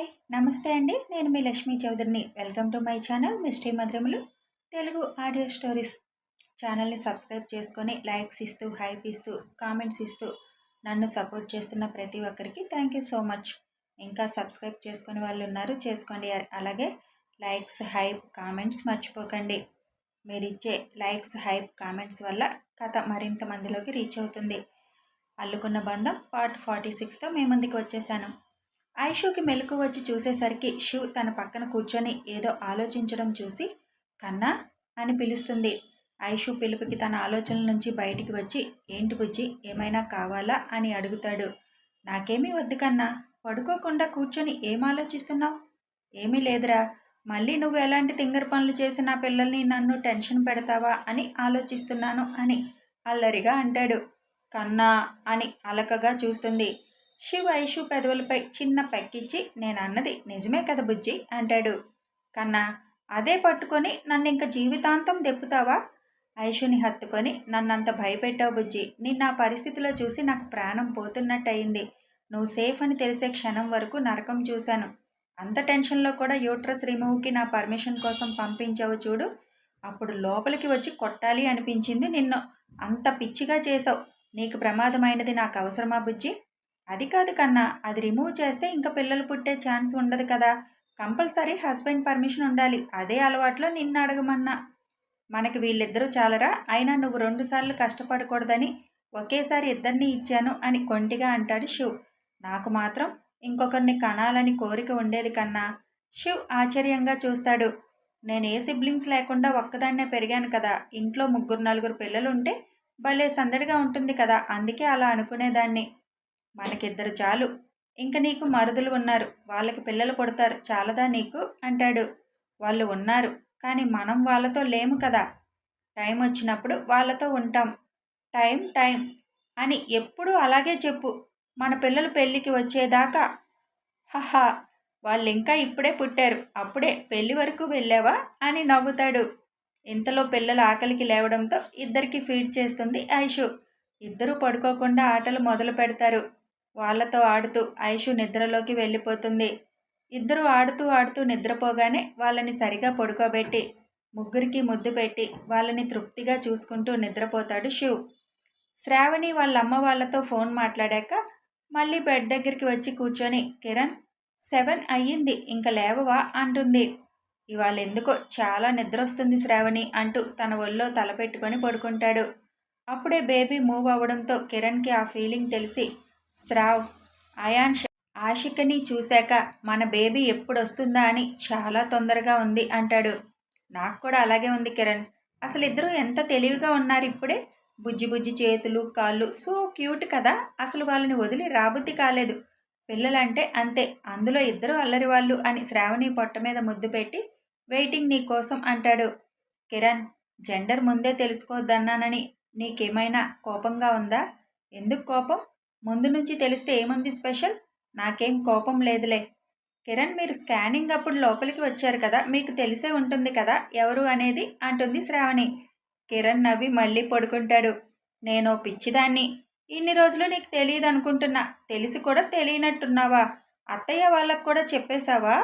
Hi నమస్తే అండి. నేను మీ Lakshmi చౌదరిని. Welcome to my channel Misty మధురములు. Telugu audio stories. ఛానల్ని సబ్స్క్రైబ్ చేసుకొని లైక్స్ ఇస్తూ హైప్ ఇస్తూ కామెంట్స్ ఇస్తూ నన్ను సపోర్ట్ చేస్తున్న ప్రతి ఒక్కరికి థ్యాంక్ యూ సో మచ్. ఇంకా సబ్స్క్రైబ్ చేసుకునే వాళ్ళు ఉన్నారు చేసుకోండి. అలాగే లైక్స్ హైప్ కామెంట్స్ మర్చిపోకండి. మీరు ఇచ్చే లైక్స్ హైప్ కామెంట్స్ వల్ల కథ మరింత మందిలోకి రీచ్ అవుతుంది. అల్లుకున్న బంధం పార్ట్ ఫార్టీ సిక్స్తో మీ ముందుకు వచ్చేసాను. ఐషోకి మెలకు వచ్చి చూసేసరికి శివ్ తన పక్కన కూర్చొని ఏదో ఆలోచించడం చూసి కన్నా? అని పిలుస్తుంది. ఐషు పిలుపుకి తన ఆలోచనల నుంచి బయటికి వచ్చి ఏంటి బుజ్జి ఏమైనా కావాలా? అని అడుగుతాడు. నాకేమీ వద్దు కన్నా పడుకోకుండా కూర్చొని ఏం ఆలోచిస్తున్నావు? ఏమీ లేదురా మళ్ళీ నువ్వు ఎలాంటి తింగర పనులు చేసి నా పిల్లల్ని నన్ను టెన్షన్ పెడతావా? అని ఆలోచిస్తున్నాను అని అల్లరిగా అంటాడు. కన్నా? అని అలకగా చూస్తుంది. శివ ఐషు పెదవులపై చిన్న పెక్కిచ్చి నేను అన్నది నిజమే కదా బుజ్జి అంటాడు. కన్నా అదే పట్టుకొని నన్ను ఇంక జీవితాంతం దెప్పుతావా ఐషుని హత్తుకొని నన్నంత భయపెట్టావు బుజ్జి. నిన్న ఆ పరిస్థితిలో చూసి నాకు ప్రాణం పోతున్నట్టయింది. నువ్వు సేఫ్ అని తెలిసే క్షణం వరకు నరకం చూశాను. అంత టెన్షన్లో కూడా యూట్రస్ రిమూవ్కి నా పర్మిషన్ కోసం పంపించావు చూడు. అప్పుడు లోపలికి వచ్చి కొట్టాలి అనిపించింది నిన్ను. అంత పిచ్చిగా చేసావు. నీకు ప్రమాదమైనది నాకు అవసరమా బుజ్జి? అది కాదు కన్నా అది రిమూవ్ చేస్తే ఇంకా పిల్లలు పుట్టే ఛాన్స్ ఉండదు కదా. కంపల్సరీ హస్బెండ్ పర్మిషన్ ఉండాలి. అదే అలవాట్లో నిన్ను అడగమన్నా. మనకి వీళ్ళిద్దరూ చాలరా? అయినా నువ్వు రెండుసార్లు కష్టపడకూడదని ఒకేసారి ఇద్దరిని ఇచ్చాను అని కొంటిగా అంటాడు శివ్ నాకు మాత్రం ఇంకొకరిని కనాలని కోరిక ఉండేది కన్నా. శివ్ ఆశ్చర్యంగా చూస్తాడు. నేను ఏ సిబ్లింగ్స్ లేకుండా ఒక్కదాన్నే పెరిగాను కదా. ఇంట్లో ముగ్గురు నలుగురు పిల్లలు ఉంటే భలే సందడిగా ఉంటుంది కదా. అందుకే అలా అనుకునేదాన్ని. మనకిద్దరు చాలు. ఇంక నీకు మరుదులు ఉన్నారు. వాళ్ళకి పిల్లలు పుడతారు. చాలదా నీకు? అంటాడు. వాళ్ళు ఉన్నారు. కానీ మనం వాళ్ళతో లేము కదా. టైం వచ్చినప్పుడు వాళ్ళతో ఉంటాం. Time time. అని ఎప్పుడూ అలాగే చెప్పు. మన పిల్లలు పెళ్ళికి వచ్చేదాకా. హహా. వాళ్ళు ఇంకా ఇప్పుడే పుట్టారు. అప్పుడే పెళ్ళి వరకు వెళ్ళావా? అని నవ్వుతాడు. ఇంతలో పిల్లలు ఆకలికి లేవడంతో ఇద్దరికి ఫీడ్ చేస్తుంది ఐషు. ఇద్దరూ పడుకోకుండా ఆటలు మొదలు పెడతారు వాళ్ళతో ఆడుతూ ఐషు నిద్రలోకి వెళ్ళిపోతుంది. ఇద్దరు ఆడుతూ ఆడుతూ నిద్రపోగానే వాళ్ళని సరిగా పడుకోబెట్టి ముగ్గురికి ముద్దు పెట్టి వాళ్ళని తృప్తిగా చూసుకుంటూ నిద్రపోతాడు శివ్. శ్రావణి వాళ్ళ అమ్మ వాళ్ళతో ఫోన్ మాట్లాడాక మళ్ళీ బెడ్ దగ్గరికి వచ్చి కూర్చొని కిరణ్ సెవెన్ అయ్యింది ఇంక లేవవా? అంటుంది. ఇవాళ ఎందుకో చాలా నిద్ర వస్తుంది శ్రావణి అంటూ తన ఒళ్ళో తలపెట్టుకొని పడుకుంటాడు. అప్పుడే బేబీ మూవ్ అవ్వడంతో కిరణ్కి ఆ ఫీలింగ్ తెలిసి శ్రావ్ అయాన్ష్ ఆషికని చూశాక మన బేబీ ఎప్పుడు వస్తుందా అని చాలా తొందరగా ఉంది అంటాడు. నాకు కూడా అలాగే ఉంది కిరణ్. అసలు ఇద్దరు ఎంత తెలివిగా ఉన్నారు ఇప్పుడే? బుజ్జి బుజ్జి చేతులు కాళ్ళు సో క్యూట్ కదా? అసలు వాళ్ళని వదిలి రాబుద్ది కాలేదు. పిల్లలంటే అంతే అందులో ఇద్దరు అల్లరి వాళ్ళు అని శ్రావణి పొట్ట మీద ముద్దు పెట్టి వెయిటింగ్ నీ కోసం అంటాడు. కిరణ్ జెండర్ ముందే తెలుసుకోవద్దన్నానని నీకేమైనా కోపంగా ఉందా? ఎందుకు కోపం? ముందు నుంచి తెలిస్తే ఏముంది స్పెషల్? నాకేం కోపం లేదులే. కిరణ్ మీరు స్కానింగ్ అప్పుడు లోపలికి వచ్చారు కదా మీకు తెలిసే ఉంటుంది కదా ఎవరు అనేది? అంటుంది శ్రావణి. కిరణ్ నవ్వి మళ్ళీ పడుకుంటాడు. నేను పిచ్చిదాన్ని. ఇన్ని రోజులు నీకు తెలియదు అనుకుంటున్నా. తెలిసి కూడా తెలియనట్టున్నావా? అత్తయ్య వాళ్ళకు కూడా చెప్పేశావా?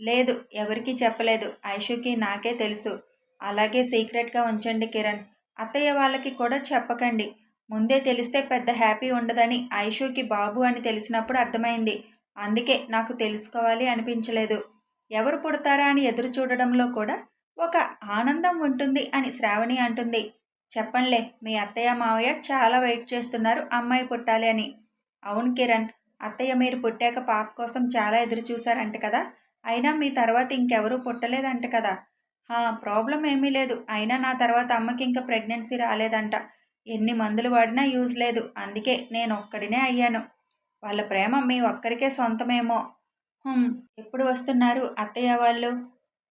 లేదు ఎవరికీ చెప్పలేదు. ఐషుకి నాకే తెలుసు. అలాగే సీక్రెట్గా ఉంచండి కిరణ్. అత్తయ్య వాళ్ళకి కూడా చెప్పకండి. ముందే తెలిస్తే పెద్ద హ్యాపీ ఉండదని ఐషుకి బాబు అని తెలిసినప్పుడు అర్థమైంది. అందుకే నాకు తెలుసుకోవాలి అనిపించలేదు. ఎవరు పుడతారా అని ఎదురు చూడడంలో కూడా ఒక ఆనందం ఉంటుంది అని శ్రావణి అంటుంది. చెప్పండిలే మీ అత్తయ్య మావయ్య చాలా వెయిట్ చేస్తున్నారు అమ్మాయి పుట్టాలి అని. అవును కిరణ్ అత్తయ్య మీరు పుట్టాక పాప కోసం చాలా ఎదురు చూశారంట కదా. అయినా మీ తర్వాత ఇంకెవరూ పుట్టలేదంట కదా. ప్రాబ్లం ఏమీ లేదు. అయినా నా తర్వాత అమ్మకి ఇంకా ప్రెగ్నెన్సీ రాలేదంట. ఎన్ని మందులు వాడినా యూజ్ లేదు. అందుకే నేను ఒక్కడినే అయ్యాను. వాళ్ళ ప్రేమ మీ ఒక్కరికే సొంతమేమో. ఎప్పుడు వస్తున్నారు అత్తయ్య వాళ్ళు?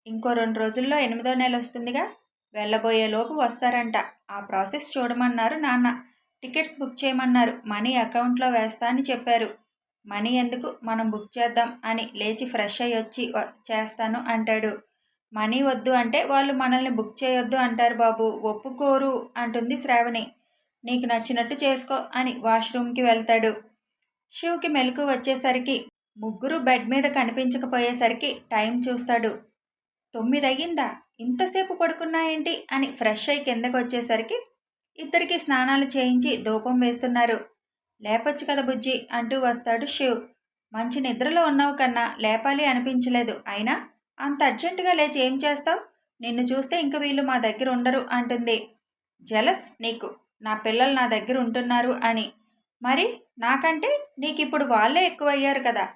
ఇంకో రెండు రోజుల్లో ఎనిమిదో నెల వస్తుందిగా. వెళ్ళబోయేలోపు వస్తారంట. ఆ ప్రాసెస్ చూడమన్నారు నాన్న. టికెట్స్ బుక్ చేయమన్నారు. మనీ అకౌంట్లో వేస్తా అని చెప్పారు. మనీ ఎందుకు? మనం బుక్ చేద్దాం అని లేచి ఫ్రెష్ అయ్యి వచ్చి చేస్తాను అంటాడు. మనీ వద్దు అంటే వాళ్ళు మనల్ని బుక్ చేయొద్దు అంటారు బాబు. ఒప్పుకోరు అంటుంది శ్రావణి. నీకు నచ్చినట్టు చేసుకో అని వాష్రూమ్కి వెళ్తాడు. శివ్కి మెలకు వచ్చేసరికి ముగ్గురు బెడ్ మీద కనిపించకపోయేసరికి టైం చూస్తాడు. తొమ్మిది అయ్యిందా ఇంతసేపు పడుకున్నాయేంటి? అని ఫ్రెష్ అయి కిందకు వచ్చేసరికి ఇద్దరికి స్నానాలు చేయించి ధూపం వేస్తున్నారు. లేపొచ్చు కదా బుజ్జి అంటూ వస్తాడు శివ్ మంచి నిద్రలో ఉన్నావు కన్నా లేపాలి అనిపించలేదు. అయినా అంత అర్జెంటుగా లేచి ఏం చేస్తావు? నిన్ను చూస్తే ఇంక వీళ్ళు మా దగ్గర ఉండరు అంటుంది. జలస్ నీకు. నా పిల్లలు నా దగ్గర ఉంటున్నారు అని. మరి నాకంటే నీకు ఇప్పుడు వాళ్ళే ఎక్కువయ్యారు కదా?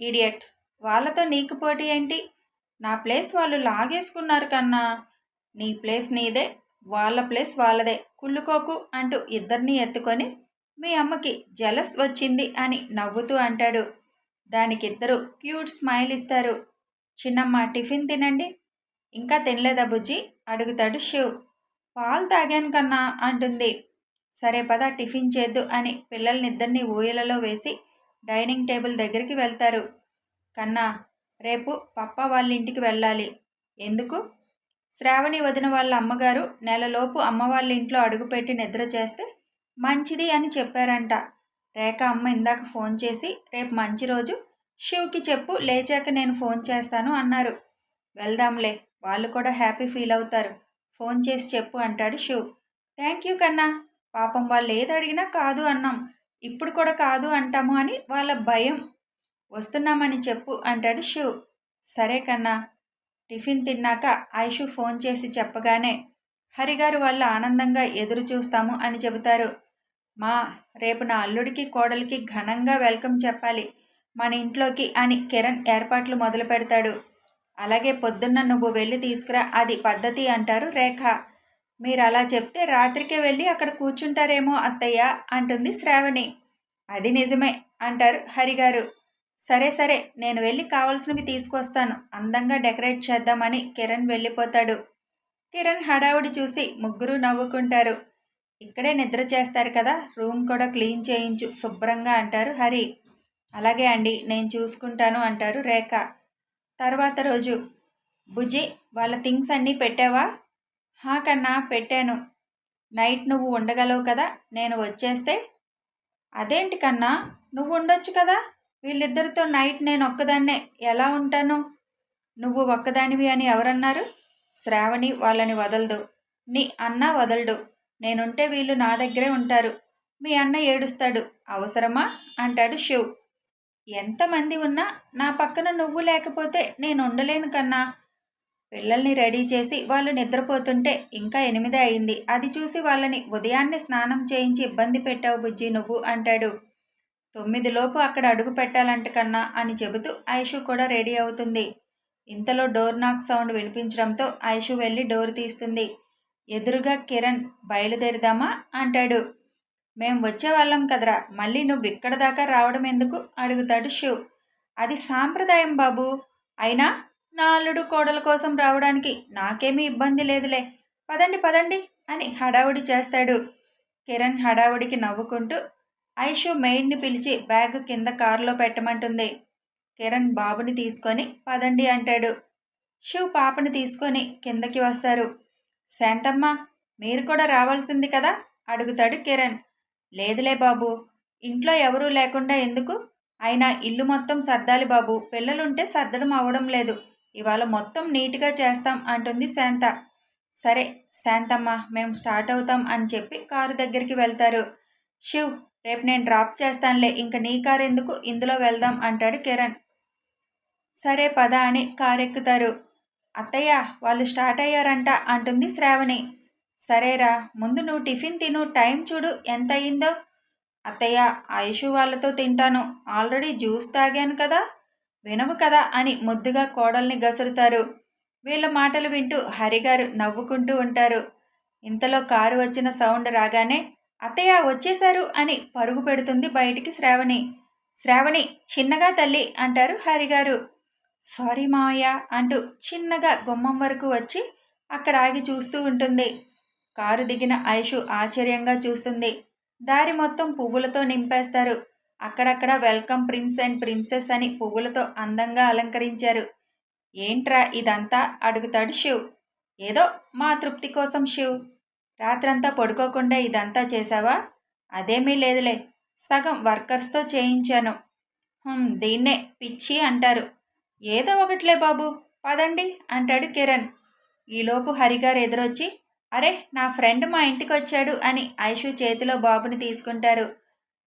ఇడియట్ వాళ్ళతో నీకు పోటీ ఏంటి? నా ప్లేస్ వాళ్ళు లాగేసుకున్నారు కన్నా. నీ ప్లేస్ నీదే వాళ్ళ ప్లేస్ వాళ్ళదే. కుళ్ళుకోకు అంటూ ఇద్దరిని ఎత్తుకొని మీ అమ్మకి జలస్ వచ్చింది అని నవ్వుతూ అంటాడు. దానికిద్దరు క్యూట్ స్మైల్ ఇస్తారు. చిన్నమ్మ టిఫిన్ తినండి. ఇంకా తినలేదా బుజ్జి? అడుగుతాడు శివ్. పాలు తాగాను కన్నా అంటుంది. సరే పద టిఫిన్ చేద్దు అని పిల్లల్నిద్దరినీ ఊయలలో వేసి డైనింగ్ టేబుల్ దగ్గరికి వెళ్తారు. కన్నా రేపు పప్ప వాళ్ళ ఇంటికి వెళ్ళాలి. ఎందుకు? శ్రావణి వదిన వాళ్ళ అమ్మగారు నెలలోపు అమ్మ వాళ్ళ ఇంట్లో అడుగుపెట్టి నిద్ర చేస్తే మంచిది అని చెప్పారంట. రేఖ అమ్మ ఇందాక ఫోన్ చేసి రేపు మంచి రోజు శివ్కి చెప్పు లేచాక నేను ఫోన్ చేస్తాను అన్నారు. వెళ్దాంలే వాళ్ళు కూడా హ్యాపీ ఫీల్ అవుతారు. ఫోన్ చేసి చెప్పు అంటాడు శివ్. థ్యాంక్ యూ కన్నా. పాపం వాళ్ళు ఏది అడిగినా కాదు అన్నాం. ఇప్పుడు కూడా కాదు అంటాము అని వాళ్ళ భయం. వస్తున్నామని చెప్పు అంటాడు శివ్. సరే కన్నా. టిఫిన్ తిన్నాక ఐషు ఫోన్ చేసి చెప్పగానే హరిగారు వాళ్ళు ఆనందంగా ఎదురు చూస్తాము అని చెబుతారు. మా రేపు నా అల్లుడికి కోడలికి ఘనంగా వెల్కమ్ చెప్పాలి. మన ఇంట్లోకి అని కిరణ్ ఏర్పాట్లు మొదలు పెడతాడు అలాగే పొద్దున్న నువ్వు వెళ్ళి తీసుకురా. అది పద్ధతి అంటారు రేఖ. మీరు అలా చెప్తే రాత్రికే వెళ్ళి అక్కడ కూర్చుంటారేమో అత్తయ్య అంటుంది శ్రావణి. అది నిజమే అంటారు హరిగారు. సరే సరే నేను వెళ్ళి కావలసినవి తీసుకొస్తాను. అందంగా డెకరేట్ చేద్దామని కిరణ్ వెళ్ళిపోతాడు. కిరణ్ హడావుడి చూసి ముగ్గురు నవ్వుకుంటారు. ఇక్కడే నిద్ర చేస్తారు కదా రూమ్ కూడా క్లీన్ చేయించు శుభ్రంగా అంటారు హరి. అలాగే అండి నేను చూసుకుంటాను అంటారు రేఖ. తర్వాత రోజు బుజ్జి వాళ్ళ థింగ్స్ అన్నీ పెట్టావా? హా కన్నా పెట్టాను. నైట్ నువ్వు ఉండగలవు కదా నేను వచ్చేస్తే. అదేంటి కన్నా నువ్వు ఉండొచ్చు కదా. వీళ్ళిద్దరితో నైట్ నేను ఒక్కదాన్నే ఎలా ఉంటాను? నువ్వు ఒక్కదానివి అని ఎవరన్నారు? శ్రావణి వాళ్ళని వదలదు. నీ అన్న వదలడు. నేనుంటే వీళ్ళు నా దగ్గరే ఉంటారు. మీ అన్న ఏడుస్తాడు. అవసరమా? అంటాడు శివ్. ఎంతమంది ఉన్నా నా పక్కన నువ్వు లేకపోతే నేను ఉండలేను కన్నా. పిల్లల్ని రెడీ చేసి వాళ్ళు నిద్రపోతుంటే ఇంకా ఎనిమిది అయింది. అది చూసి వాళ్ళని ఉదయాన్నే స్నానం చేయించి ఇబ్బంది పెట్టావు బుజ్జి నువ్వు అంటాడు. తొమ్మిదిలోపు అక్కడ అడుగు పెట్టాలంట కన్నా అని చెబుతూ ఐషు కూడా రెడీ అవుతుంది. ఇంతలో డోర్ నాక్ సౌండ్ వినిపించడంతో ఐషు వెళ్ళి డోర్ తీస్తుంది. ఎదురుగా కిరణ్ బయలుదేరుదామా? అంటాడు. మేం వచ్చేవాళ్ళం కదరా మళ్ళీ నువ్వు ఇక్కడ దాకా రావడం ఎందుకు? అడుగుతాడు శివ్. అది సాంప్రదాయం బాబు. అయినా నా అల్లుడు కోడల కోసం రావడానికి నాకేమీ ఇబ్బంది లేదులే. పదండి పదండి అని హడావుడి చేస్తాడు. కిరణ్ హడావుడికి నవ్వుకుంటూ ఐషు మెయిడ్ని పిలిచి బ్యాగ్ కింద కారులో పెట్టమంటుంది. కిరణ్ బాబుని తీసుకొని పదండి అంటాడు. శివ్ పాపని తీసుకొని కిందకి వస్తారు. శాంతమ్మ మీరు కూడా రావాల్సింది కదా? అడుగుతాడు కిరణ్. లేదులే బాబు. ఇంట్లో ఎవరూ లేకుండా ఎందుకు? అయినా ఇల్లు మొత్తం సర్దాలి బాబు. పిల్లలుంటే సర్దడం అవడం లేదు. ఇవాళ మొత్తం నీట్గా చేస్తాం అంటుంది శాంత. సరే శాంతమ్మ మేము స్టార్ట్ అవుతాం అని చెప్పి కారు దగ్గరికి వెళ్తారు. శివ్ రేపు నేను డ్రాప్ చేస్తానులే ఇంక నీ కారు ఎందుకు ఇందులో వెళ్దాం అంటాడు కిరణ్. సరే పద అని కారు ఎక్కుతారు అత్తయ్య వాళ్ళు స్టార్ట్ అయ్యారంట అంటుంది శ్రావణి. సరేరా ముందు నువ్వు టిఫిన్ తిను టైం చూడు ఎంత అయిందో అత్తయ్య ఆయుషు వాళ్ళతో తింటాను. ఆల్రెడీ జ్యూస్ తాగాను కదా వినవు కదా అని ముద్దుగా కోడల్ని గసురుతారు. వీళ్ళ మాటలు వింటూ హరిగారు నవ్వుకుంటూ ఉంటారు. ఇంతలో కారు వచ్చిన సౌండ్ రాగానే అత్తయ్య వచ్చేశారు అని పరుగు పెడుతుంది బయటికి శ్రావణి. శ్రావణి చిన్నగా తల్లి అంటారు హరిగారు సారీ మావయ్య అంటూ చిన్నగా గుమ్మం వరకు వచ్చి అక్కడ ఆగి చూస్తూ ఉంటుంది. కారు దిగిన ఐషు ఆశ్చర్యంగా చూస్తుంది. దారి మొత్తం పువ్వులతో నింపేస్తారు. అక్కడక్కడ వెల్కమ్ ప్రిన్స్ అండ్ ప్రిన్సెస్ అని పువ్వులతో అందంగా అలంకరించారు. ఏంట్రా ఇదంతా? అడుగుతాడు శివ్. ఏదో మా తృప్తి కోసం శివ్. రాత్రంతా పడుకోకుండా ఇదంతా చేశావా? అదేమీ లేదులే. సగం వర్కర్స్తో చేయించాను. దీన్నే పిచ్చి అంటారు. ఏదో ఒకట్లే బాబు. పదండి అంటాడు కిరణ్. ఈలోపు హరిగారు ఎదురొచ్చి అరే నా ఫ్రెండ్ మా ఇంటికి వచ్చాడు అని ఐషు చేతిలో బాబుని తీసుకుంటారు.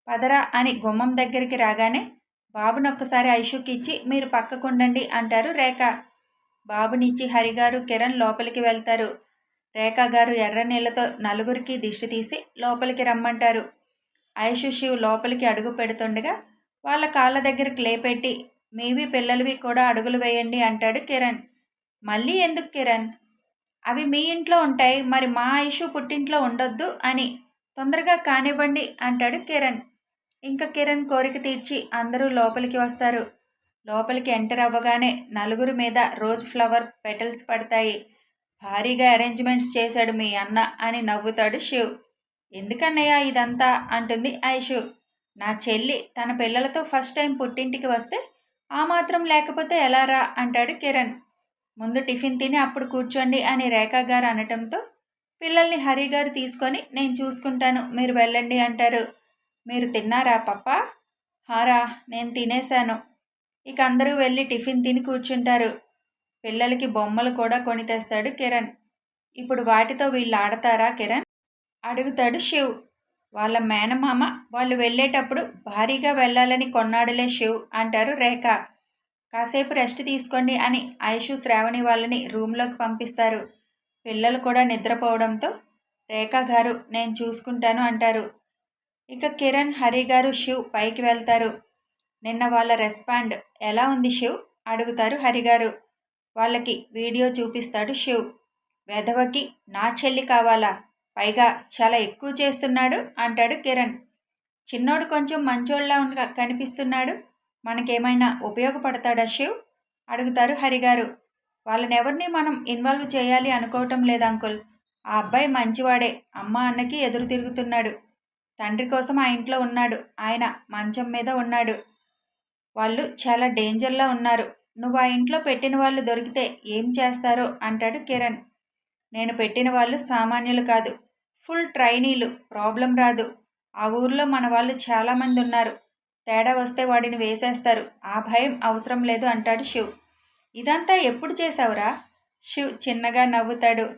పదరా అని గుమ్మం దగ్గరికి రాగానే బాబుని ఒక్కసారి ఐషుకి ఇచ్చి మీరు పక్కకుండండి అంటారు రేఖ. బాబునిచ్చి హరిగారు కిరణ్ లోపలికి వెళ్తారు. రేఖ గారు ఎర్ర నీళ్ళతో నలుగురికి దిష్టి తీసి లోపలికి రమ్మంటారు. ఐషు శివ్ లోపలికి అడుగు పెడుతుండగా వాళ్ళ కాళ్ళ దగ్గరికి లేపెట్టి మీవి పిల్లలవి కూడా అడుగులు వేయండి అంటాడు కిరణ్. మళ్ళీ ఎందుకు కిరణ్? అవి మీ ఇంట్లో ఉంటాయి మరి మా ఐషు పుట్టింట్లో ఉండొద్దు అని తొందరగా కానివ్వండి అంటాడు కిరణ్. ఇంకా కిరణ్ కోరిక తీర్చి అందరూ లోపలికి వస్తారు. లోపలికి ఎంటర్ అవ్వగానే నలుగురి మీద రోజ్ ఫ్లవర్ పెటల్స్ పడతాయి. భారీగా అరేంజ్మెంట్స్ చేశాడు మీ అన్న అని నవ్వుతాడు శివ్. ఎందుకన్నయ్య ఇదంతా? అంటుంది ఐషు. నా చెల్లి తన పిల్లలతో ఫస్ట్ టైం పుట్టింటికి వస్తే ఆ మాత్రం లేకపోతే ఎలా రా? అంటాడు కిరణ్. ముందు టిఫిన్ తిని అప్పుడు కూర్చోండి అని రేఖా గారు అనటంతో పిల్లల్ని హరి గారు తీసుకొని నేను చూసుకుంటాను మీరు వెళ్ళండి అంటారు. మీరు తిన్నారా పప్ప? హారా నేను తినేశాను. ఇక అందరూ వెళ్ళి టిఫిన్ తిని కూర్చుంటారు. పిల్లలకి బొమ్మలు కూడా కొని తెస్తాడు కిరణ్. ఇప్పుడు వాటితో వీళ్ళు ఆడతారా కిరణ్? అడుగుతాడు శివ్. వాళ్ళ మేనమామ వాళ్ళు వెళ్ళేటప్పుడు భారీగా వెళ్ళాలని కొన్నాడులే శివ్ అంటారు రేఖ. కాసేపు రెస్ట్ తీసుకోండి అని ఐషు శ్రావణి వాళ్ళని రూమ్లోకి పంపిస్తారు. పిల్లలు కూడా నిద్రపోవడంతో రేఖ గారు నేను చూసుకుంటాను అంటారు. ఇక కిరణ్ హరి గారు శివ్ పైకి వెళ్తారు. నిన్న వాళ్ళ రెస్పాండ్ ఎలా ఉంది శివ్? అడుగుతారు హరిగారు వాళ్ళకి వీడియో చూపిస్తాడు శివ్. వెధవకి నా చెల్లి కావాలా? పైగా చాలా ఎక్కువ చేస్తున్నాడు అంటాడు కిరణ్. చిన్నోడు కొంచెం మంచోళ్ళ కనిపిస్తున్నాడు. మనకేమైనా ఉపయోగపడతాడా శివ్? అడుగుతారు హరిగారు. వాళ్ళని ఎవరిని మనం ఇన్వాల్వ్ చేయాలి అనుకోవటం లేదు అంకుల్. ఆ అబ్బాయి మంచివాడే. అమ్మ అన్నకి ఎదురు తిరుగుతున్నాడు. తండ్రి కోసం ఆ ఇంట్లో ఉన్నాడు. ఆయన మంచం మీద ఉన్నాడు. వాళ్ళు చాలా డేంజర్లో ఉన్నారు. నువ్వు ఆ ఇంట్లో పెట్టిన వాళ్ళు దొరికితే ఏం చేస్తారో అంటాడు కిరణ్. నేను పెట్టిన వాళ్ళు సామాన్యులు కాదు. ఫుల్ ట్రైనీలు. ప్రాబ్లం రాదు. ఆ ఊర్లో మన వాళ్ళు చాలామంది ఉన్నారు. తేడా వస్తే వాడిని వేసేస్తారు. ఆ భయం అవసరం లేదు అంటాడు శివ్. ఇదంతా ఎప్పుడు చేశావురా? శివ్ చిన్నగా నవ్వుతాడు.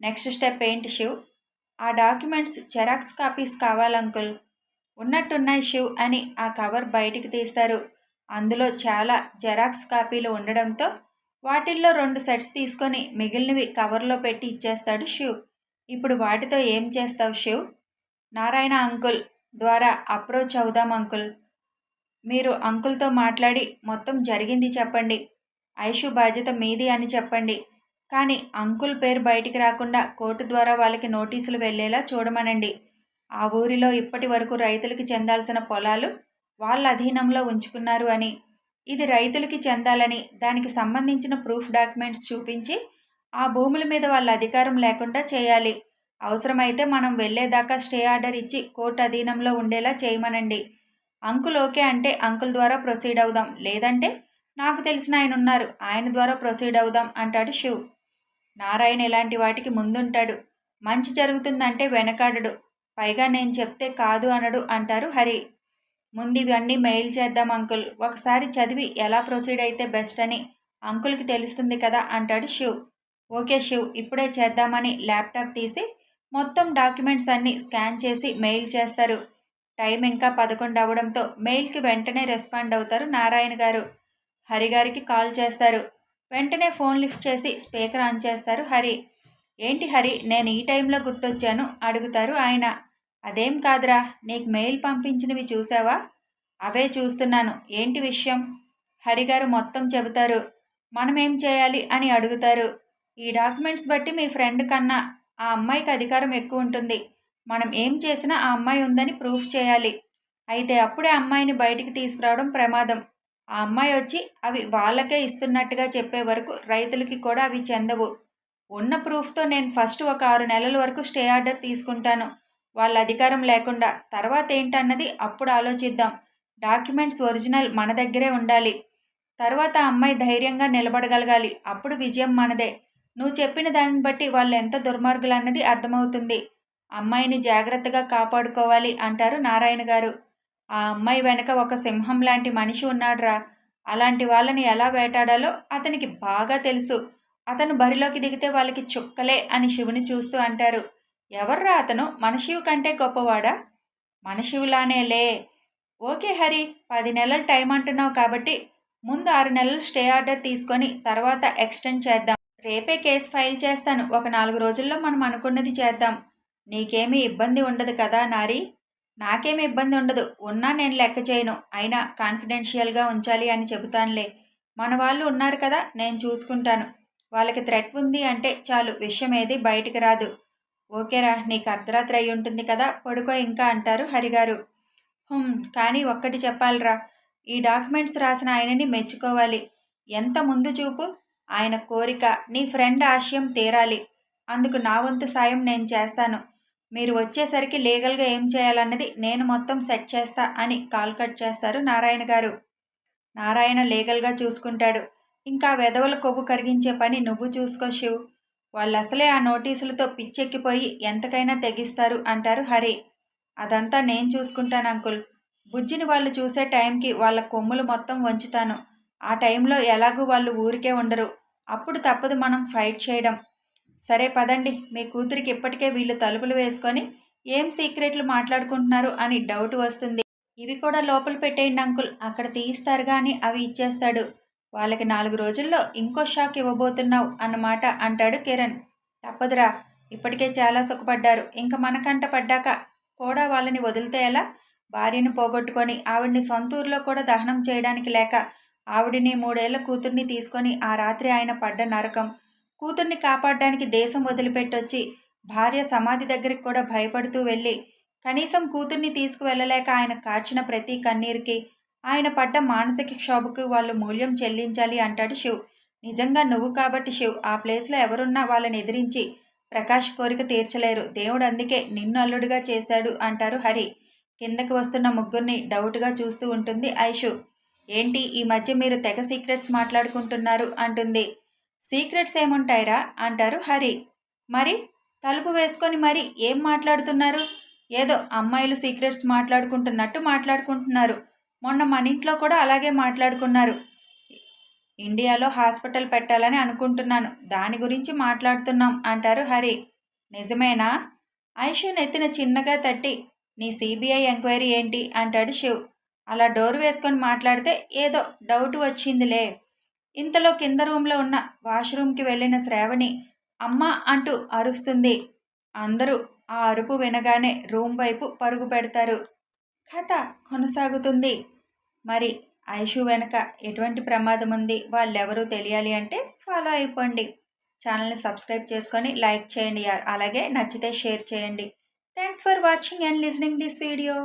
నెక్స్ట్ స్టెప్ ఏంటి శివ్? ఆ డాక్యుమెంట్స్ జెరాక్స్ కాపీస్ కావాలంకుల్ ఉన్నట్టున్నాయి శివ్ అని ఆ కవర్ బయటికి తీస్తారు. అందులో చాలా జెరాక్స్ కాపీలు ఉండడంతో వాటిల్లో రెండు సెట్స్ తీసుకొని మిగిలినవి కవర్లో పెట్టి ఇచ్చేస్తాడు శివ్. ఇప్పుడు వాటితో ఏం చేస్తావు శివ్? నారాయణ అంకుల్ ద్వారా అప్రోచ్ అవుదాం అంకుల్. మీరు అంకుల్తో మాట్లాడి మొత్తం జరిగింది చెప్పండి. ఐషు బాధ్యత మీది అని చెప్పండి. కానీ అంకుల్ పేరు బయటికి రాకుండా కోర్టు ద్వారా వాళ్ళకి నోటీసులు వెళ్ళేలా చూడమనండి. ఆ ఊరిలో ఇప్పటి వరకు రైతులకి చెందాల్సిన పొలాలు వాళ్ళ అధీనంలో ఉంచుకున్నారు అని. ఇది రైతులకి చెందాలని దానికి సంబంధించిన ప్రూఫ్ డాక్యుమెంట్స్ చూపించి ఆ భూముల మీద వాళ్ళ అధికారం లేకుండా చేయాలి. అవసరమైతే మనం వెళ్ళేదాకా స్టే ఆర్డర్ ఇచ్చి కోర్టు అధీనంలో ఉండేలా చేయమనండి. అంకుల్ ఓకే అంటే అంకుల్ ద్వారా ప్రొసీడ్ అవుదాం. లేదంటే నాకు తెలిసిన ఆయన ఉన్నారు. ఆయన ద్వారా ప్రొసీడ్ అవుదాం అంటాడు శివ్. నారాయణ ఇలాంటి వాటికి ముందుంటాడు. మంచి జరుగుతుందంటే వెనకాడడు. పైగా నేను చెప్తే కాదు అనడు అంటారు హరి. ముందు ఇవన్నీ మెయిల్ చేద్దాం అంకుల్. ఒకసారి చదివి ఎలా ప్రొసీడ్ అయితే బెస్ట్ అని అంకుల్కి తెలుస్తుంది కదా అంటాడు శివ్. ఓకే శివ్ ఇప్పుడే చేద్దామని ల్యాప్టాప్ తీసి మొత్తం డాక్యుమెంట్స్ అన్నీ స్కాన్ చేసి మెయిల్ చేస్తారు. టైం ఇంకా పదకొండు అవడంతో మెయిల్కి వెంటనే రెస్పాండ్ అవుతారు నారాయణ గారు. హరి గారికి కాల్ చేస్తారు. వెంటనే ఫోన్ లిఫ్ట్ చేసి స్పీకర్ ఆన్ చేస్తారు హరి. ఏంటి హరి నేను ఈ టైంలో గుర్తొచ్చాను అడుగుతారు ఆయన. అదేం కాదురా నీకు మెయిల్ పంపించినవి చూసావా? అవే చూస్తున్నాను. ఏంటి విషయం? హరిగారు మొత్తం చెబుతారు. మనం ఏం చేయాలి అని అడుగుతారు. ఈ డాక్యుమెంట్స్ బట్టి మీ ఫ్రెండ్ కన్నా ఆ అమ్మాయికి అధికారం ఎక్కువ ఉంటుంది. మనం ఏం చేసినా ఆ అమ్మాయి ఉందని ప్రూఫ్ చేయాలి. అయితే అప్పుడే అమ్మాయిని బయటికి తీసుకురావడం ప్రమాదం. ఆ అమ్మాయి వచ్చి అవి వాళ్ళకే ఇస్తున్నట్టుగా చెప్పే వరకు రైతులకి కూడా అవి చెందవు. ఉన్న ప్రూఫ్తో నేను ఫస్ట్ ఒక ఆరు నెలల వరకు స్టే ఆర్డర్ తీసుకుంటాను. వాళ్ళ అధికారం లేకుండా. తర్వాత ఏంటన్నది అప్పుడు ఆలోచిద్దాం. డాక్యుమెంట్స్ ఒరిజినల్ మన దగ్గరే ఉండాలి. తర్వాత అమ్మాయి ధైర్యంగా నిలబడగలగాలి. అప్పుడు విజయం మనదే. నువ్వు చెప్పిన దానిని బట్టి వాళ్ళు ఎంత దుర్మార్గులు అన్నది అర్థమవుతుంది. అమ్మాయిని జాగ్రత్తగా కాపాడుకోవాలి అంటారు నారాయణ గారు. ఆ అమ్మాయి వెనక ఒక సింహం లాంటి మనిషి ఉన్నాడురా. అలాంటి వాళ్ళని ఎలా వేటాడాలో అతనికి బాగా తెలుసు. అతను బరిలోకి దిగితే వాళ్ళకి చుక్కలే అని శివుని చూస్తూ అంటారు. ఎవర్రా అతను? మన శివు కంటే గొప్పవాడా? మన శివులానే లే. ఓకే హరి పది నెలలు టైం అంటున్నావు కాబట్టి ముందు ఆరు నెలలు స్టే ఆర్డర్ తీసుకొని తర్వాత ఎక్స్టెండ్ చేద్దాం. రేపే కేసు ఫైల్ చేస్తాను. ఒక నాలుగు రోజుల్లో మనం అనుకున్నది చేద్దాం. నీకేమీ ఇబ్బంది ఉండదు కదా నారి? నాకేమి ఇబ్బంది ఉండదు. ఉన్నా నేను లెక్క చేయను. అయినా కాన్ఫిడెన్షియల్గా ఉంచాలి అని చెబుతానులే. మన వాళ్ళు ఉన్నారు కదా నేను చూసుకుంటాను. వాళ్ళకి థ్రెట్ ఉంది అంటే చాలు విషయం ఏది బయటికి రాదు. ఓకేరా నీకు అర్ధరాత్రి అయి ఉంటుంది కదా పడుకో ఇంకా అంటారు హరిగారు. కానీ ఒక్కటి చెప్పాలిరా. ఈ డాక్యుమెంట్స్ రాసిన ఆయనని మెచ్చుకోవాలి. ఎంత ముందు చూపు? ఆయన కోరిక నీ ఫ్రెండ్ ఆశయం తీరాలి. అందుకు నా వంతు సాయం నేను చేస్తాను. మీరు వచ్చేసరికి లీగల్గా ఏం చేయాలన్నది నేను మొత్తం సెట్ చేస్తా అని కాల్ కట్ చేస్తారు నారాయణ గారు. నారాయణ లీగల్గా చూసుకుంటాడు. ఇంకా వెధవల కొవ్వు కరిగించే పని నువ్వు చూసుకో శివ్. వాళ్ళు అసలే ఆ నోటీసులతో పిచ్చెక్కిపోయి ఎంతకైనా తెగిస్తారు అంటారు హరి. అదంతా నేను చూసుకుంటాను అంకుల్. బుజ్జిని వాళ్ళు చూసే టైంకి వాళ్ళ కొమ్ములు మొత్తం వంచుతాను. ఆ టైంలో ఎలాగూ వాళ్ళు ఊరికే ఉండరు. అప్పుడు తప్పదు మనం ఫైట్ చేయడం. సరే పదండి. మీ కూతురికి ఇప్పటికే వీళ్ళు తలుపులు వేసుకొని ఏం సీక్రెట్లు మాట్లాడుకుంటున్నారు అని డౌట్ వస్తుంది. ఇవి కూడా లోపల పెట్టేయండి అంకుల్. అక్కడ తీయిస్తారు కానీ అవి ఇచ్చేస్తాడు. వాళ్ళకి నాలుగు రోజుల్లో ఇంకో షాక్ ఇవ్వబోతున్నావు అన్నమాట అంటాడు కిరణ్. తప్పదురా. ఇప్పటికే చాలా సుఖపడ్డారు. ఇంక మనకంట పడ్డాక కూడా వాళ్ళని వదిలితే ఎలా? భార్యను పోగొట్టుకొని ఆవిడ్ని సొంత ఊర్లో కూడా దహనం చేయడానికి లేక ఆవిడిని మూడేళ్ళ కూతుర్ని తీసుకొని ఆ రాత్రి ఆయన పడ్డ నరకం. కూతుర్ని కాపాడడానికి దేశం వదిలిపెట్టొచ్చి భార్య సమాధి దగ్గరికి కూడా భయపడుతూ వెళ్ళి కనీసం కూతుర్ని తీసుకువెళ్ళలేక ఆయన కార్చిన ప్రతి కన్నీరుకి ఆయన పడ్డ మానసిక క్షోభకు వాళ్ళు మూల్యం చెల్లించాలి అంటాడు శివ్. నిజంగా నువ్వు కాబట్టి శివ్ ఆ ప్లేస్లో ఎవరున్నా వాళ్ళని ఎదిరించి ప్రకాష్ కోరిక తీర్చలేరు. దేవుడు అందుకే నిన్ను అల్లుడుగా చేశాడు అంటారు హరి. కిందకి వస్తున్న ముగ్గురిని డౌట్గా చూస్తూ ఉంటుంది ఐషు. ఏంటి ఈ మధ్య మీరు తెగ సీక్రెట్స్ మాట్లాడుకుంటున్నారు? అంటుంది. సీక్రెట్స్ ఏముంటాయిరా? అంటారు హరి. మరి? తలుపు వేసుకొని మరి ఏం మాట్లాడుతున్నారు? ఏదో అమ్మాయిలు సీక్రెట్స్ మాట్లాడుకుంటున్నట్టు మాట్లాడుకుంటున్నారు. మొన్న మన ఇంట్లో కూడా అలాగే మాట్లాడుకున్నారు. ఇండియాలో హాస్పిటల్ పెట్టాలని అనుకుంటున్నాను. దాని గురించి మాట్లాడుతున్నాం అంటారు హరి. నిజమేనా? ఐషు నెత్తిన చిన్నగా తట్టి నీ సిబిఐ ఎంక్వైరీ ఏంటి? అంటాడు శివ్. అలా డోర్ వేసుకొని మాట్లాడితే ఏదో డౌట్ వచ్చిందిలే. ఇంతలో కింద రూమ్లో ఉన్న వాష్రూమ్కి వెళ్ళిన శ్రావణి అమ్మ అంటూ అరుస్తుంది. అందరూ ఆ అరుపు వినగానే రూమ్ వైపు పరుగు పెడతారు. కథ కొనసాగుతుంది. మరి ఐషు వెనక ఎటువంటి ప్రమాదం ఉంది? వాళ్ళెవరూ తెలియాలి అంటే ఫాలో అయిపోండి. ఛానల్ని సబ్స్క్రైబ్ చేసుకొని లైక్ చేయండి. అలాగే నచ్చితే షేర్ చేయండి. Thanks for watching and listening this video.